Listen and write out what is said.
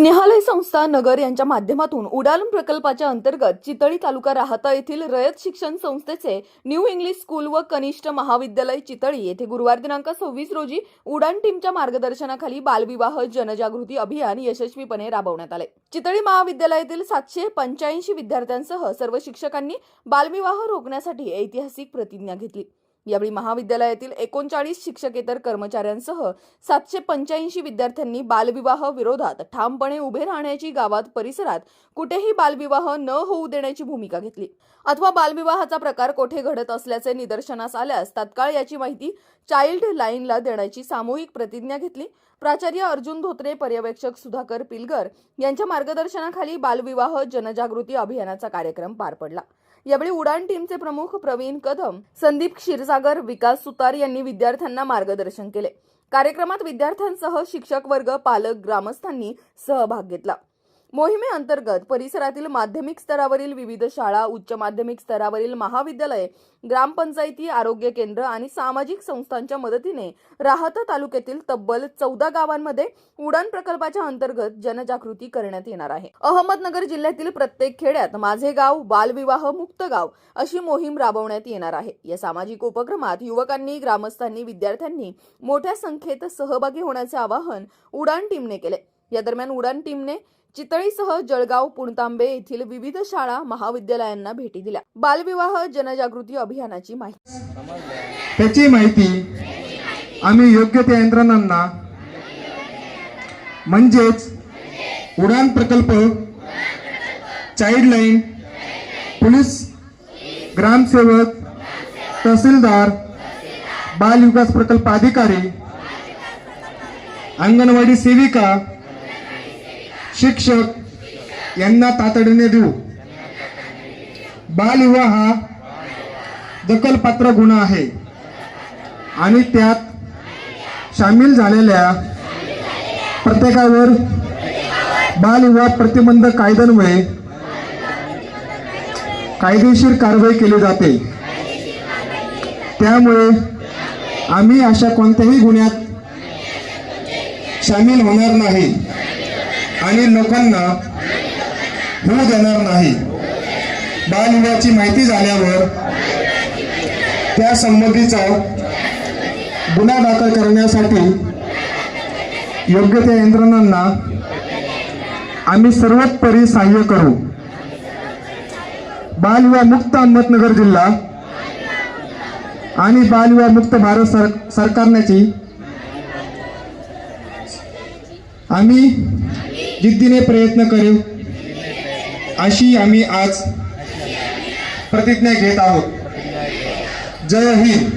स्नेहालय संस्था नगर यांच्या माध्यमातून उडान प्रकल्पाच्या अंतर्गत चितळी तालुका राहता येथील रयत शिक्षण संस्थेचे न्यू इंग्लिश स्कूल व कनिष्ठ महाविद्यालय चितळी येथे गुरुवार दिनांक सव्वीस रोजी उडान टीमच्या मार्गदर्शनाखाली बालविवाह जनजागृती अभियान यशस्वीपणे राबवण्यात आले. चितळी महाविद्यालयातील सातशे पंच्याऐंशी विद्यार्थ्यांसह सर्व शिक्षकांनी बालविवाह रोखण्यासाठी ऐतिहासिक प्रतिज्ञा घेतली. यावेळी महाविद्यालयातील एकोणचाळीस शिक्षकेतर कर्मचाऱ्यांसह सातशे पंच्याऐंशी विद्यार्थ्यांनी बालविवाह विरोधात ठामपणे उभे राहण्याची गावात परिसरात कुठेही बालविवाह न होऊ देण्याची भूमिका घेतली. अथवा बालविवाहाचा प्रकार कोठे घडत असल्याचे निदर्शनास आल्यास तात्काळ याची माहिती चाइल्ड लाईनला देण्याची सामूहिक प्रतिज्ञा घेतली. प्राचार्य अर्जुन धोत्रे पर्यवेक्षक सुधाकर पिलगर यांच्या मार्गदर्शनाखाली बालविवाह जनजागृती अभियानाचा कार्यक्रम पार पडला. यावेळी उडान टीमचे प्रमुख प्रवीण कदम संदीप क्षीरसागर विकास सुतार यांनी विद्यार्थ्यांना मार्गदर्शन केले. कार्यक्रमात विद्यार्थ्यांसह शिक्षक वर्ग पालक ग्रामस्थांनी सहभाग घेतला. मोहिमेअंतर्गत परिसरातील माध्यमिक स्तरावरील विविध शाळा उच्च माध्यमिक स्तरावरील महाविद्यालय ग्रामपंचायती आरोग्य केंद्र आणि सामाजिक संस्थांच्या मदतीने राहता तालुक्यातील तब्बल चौदा गावांमध्ये उडान प्रकल्पाच्या अंतर्गत जनजागृती करण्यात येणार आहे. अहमदनगर जिल्ह्यातील प्रत्येक खेड्यात माझे गाव बालविवाह मुक्त गाव अशी मोहीम राबवण्यात येणार आहे. या सामाजिक उपक्रमात युवकांनी ग्रामस्थांनी विद्यार्थ्यांनी मोठ्या संख्येत सहभागी होण्याचे आवाहन उडान टीमने केले. या दरम्यान उडान टीमने चितळीसह जळगाव पुणतांबे येथील विविध शाळा महाविद्यालयांना भेटी दिल्या. बालविवाह जनजागृती अभियानाची माहिती. त्याची माहिती आम्ही योग्य त्या यंत्रणांना म्हणजेच उडान प्रकल्प चाइल्ड लाईन पोलीस ग्रामसेवक तहसीलदार बाल विकास प्रकल्प अधिकारी अंगणवाडी सेविका शिक्षक यांना तातडीने देऊ. बालविवाह हा दखलपात्र गुन्हा आहे. आणि त्यात सामील झालेल्या प्रत्येकावर बालविवाह प्रतिबंध कायद्यान्वये कायदेशीर कारवाई केली जाते. त्यामुळे आम्ही अशा कोणत्याही गुन्ह्यात सामील होणार नाही. आणि लोकांना होऊ देणार नाही. बालविवाहाची माहिती झाल्यावर त्या संबंधीचा गुन्हा दाखल करण्यासाठी योग्य त्या यंत्रणांना आम्ही सर्वोत्परी सहाय्य करू. बालविवाह मुक्त अहमदनगर जिल्हा आणि बालविवाह मुक्त भारत सर सरकारण्याची आम्ही जिद्दीने प्रयत्न करेव अशी आम्ही आज प्रतिज्ञा घेत आहोत. जय हिंद.